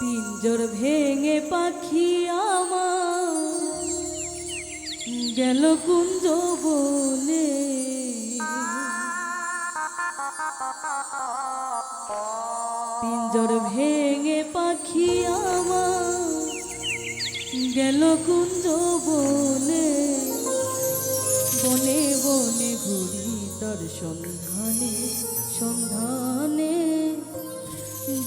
পিঞ্জর ভেঙে পাখি আমার গেল কুঞ্জ বনে। পিঞ্জর ভেঙে পাখি আমার গেল কুঞ্জ বনে। বনে বনে ঘুরি তার সন্ধানে সন্ধানে।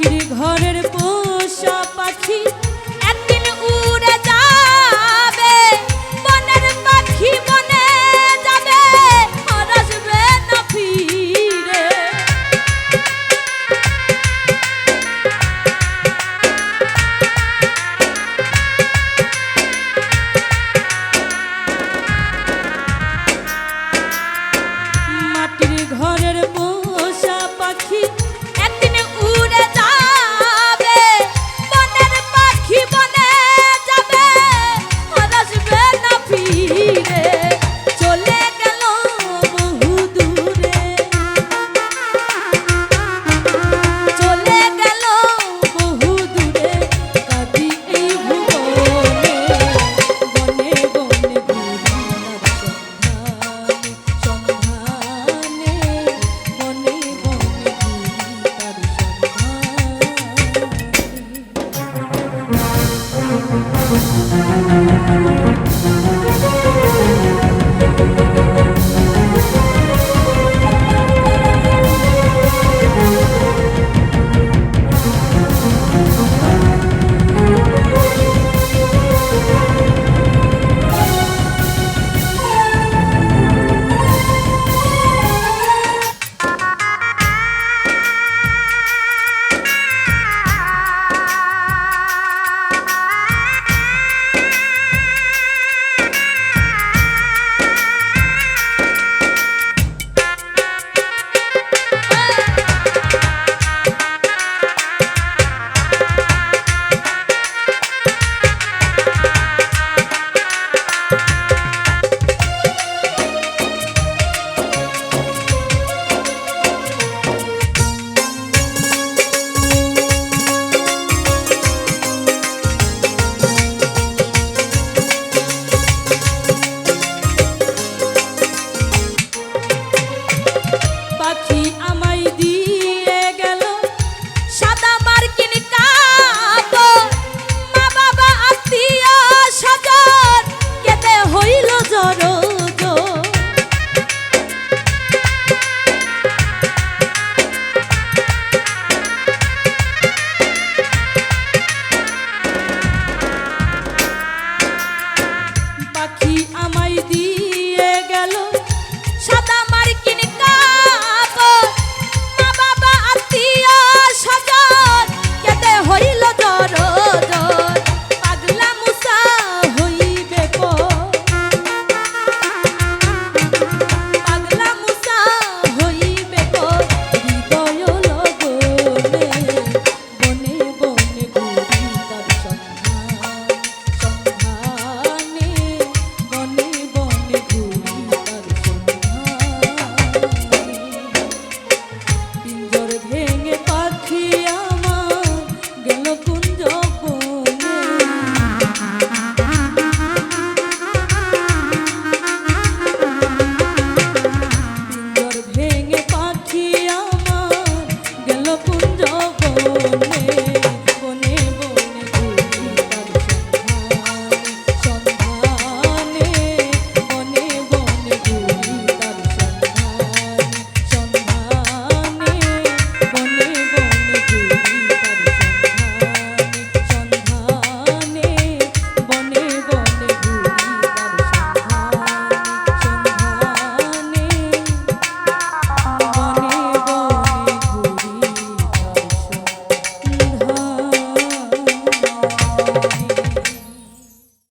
মাটির ঘরের পোষা